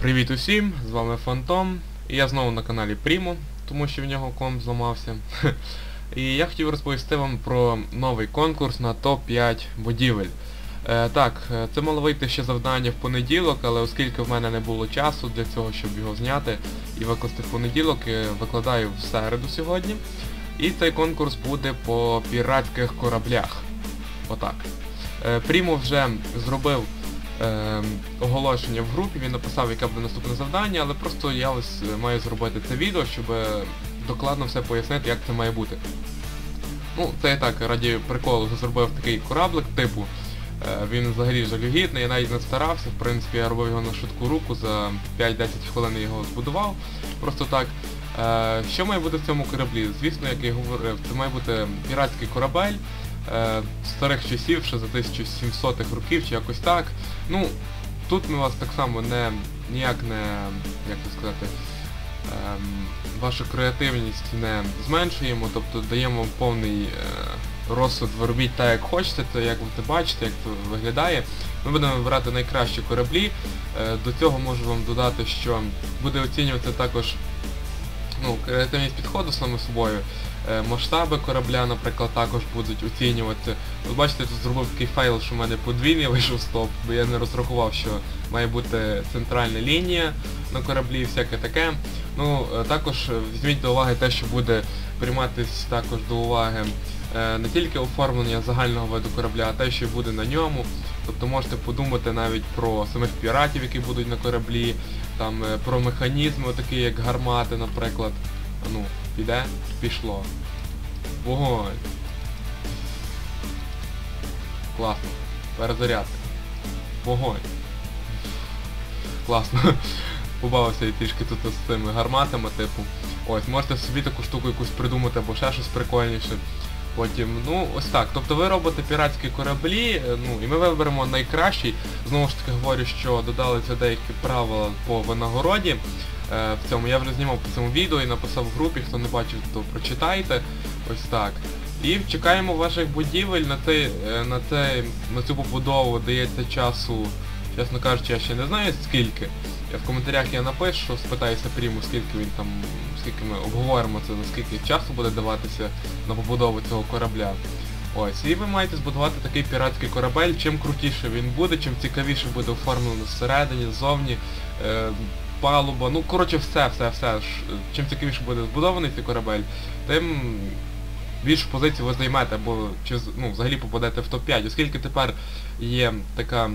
Привіт усім, з вами Фантом, і я знову на каналі Primo, тому що в нього комп зламався. І я хотів розповісти вам про новий конкурс на топ-5 будівель. Е, так, е, це мало вийти ще завдання в понеділок, але оскільки в мене не було часу для цього, щоб його зняти і викласти в понеділок, е, викладаю в середу сьогодні. І цей конкурс буде по піратських кораблях. Отак. Е, Прімо вже зробив е, оголошення в групі, він написав, яке буде наступне завдання, але просто я ось е, маю зробити це відео, щоб е, докладно все пояснити, як це має бути. Ну, це я так, раді приколу зробив такий кораблик типу. Е, Він взагалі жалюгідний, я навіть не старався, в принципі я робив його на швидку руку, за 5-10 хвилин я його збудував. Просто так. Що має бути в цьому кораблі? Звісно, як я говорив, це має бути піратський корабель е, старих часів, ще за 1700-х років чи якось так. Ну, тут ми вас так само не ніяк не, як це сказати, ем, вашу креативність не зменшуємо, тобто даємо повний е, розсуд, ви робіть так, як хочете, це як ви це бачите, як це виглядає. Ми будемо вибирати найкращі кораблі. Е, до цього можу вам додати, що буде оцінюватися також ну, креативність підходу саме собою. Е, Масштаби корабля, наприклад, також будуть оцінювати. Ви бачите, тут зробив такий файл, що в мене подвійний вийшов стоп, бо я не розрахував, що має бути центральна лінія на кораблі і всяке таке. Ну, е, також е, візьміть до уваги те, що буде прийматись також до уваги е, не тільки оформлення загального виду корабля, а те, що буде на ньому. Тобто можете подумати навіть про самих піратів, які будуть на кораблі, там про механізми, такі як гармати, наприклад. Ну, піде, пішло. Вогонь. Класно. Перезарядка. Вогонь. Класно. Побавився я трішки тут з цими гарматами, типу. Ось, можете собі таку штуку якусь придумати або ще щось прикольніше. Потім, ну, ось так. Тобто ви робите піратські кораблі, е, ну, і ми виберемо найкращий. Знову ж таки говорю, що додалися деякі правила по винагороді. Е, в цьому я вже знімав по цьому відео і написав в групі, хто не бачив, то прочитайте. Ось так. І чекаємо ваших будівель на цей, е, на цей, на цю побудову дається часу, чесно кажучи, я ще не знаю скільки. Я в коментарях я напишу, спитаюся Пріму, скільки він там, скільки ми обговоримо це, за скільки часу буде даватися на побудову цього корабля. Ось, і ви маєте збудувати такий піратський корабель, чим крутіше він буде, чим цікавіше буде оформлено зсередині, ззовні, е, палуба, ну коротше все, все, все. Чим цікавіше буде збудований цей корабель, тим більшу позицію ви займете, або чи ну, взагалі попадете в топ-5, оскільки тепер є така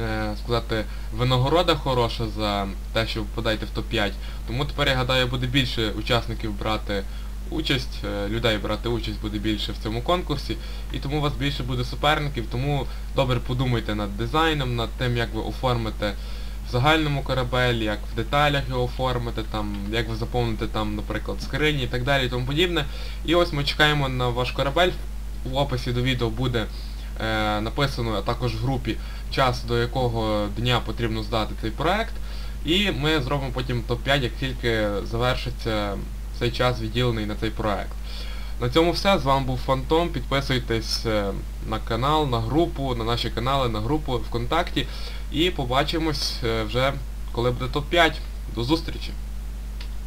е, сказати, винагорода хороша за те, що попадаєте в топ-5. Тому тепер, я гадаю, буде більше учасників брати участь, е, людей брати участь буде більше в цьому конкурсі, і тому у вас більше буде суперників, тому добре подумайте над дизайном, над тим, як ви оформите в загальному корабелі, як в деталях його оформите, там, як ви заповните там, наприклад, скрині і так далі і тому подібне. І ось ми чекаємо на ваш корабель. В описі до відео буде е, написано, а також в групі, час до якого дня потрібно здати цей проект. І ми зробимо потім топ-5, як тільки завершиться цей час відділений на цей проект. На цьому все. З вами був Фантом. Підписуйтесь е, на канал, на групу, на наші канали, на групу ВКонтакті. І побачимось е, вже, коли буде топ-5. До зустрічі!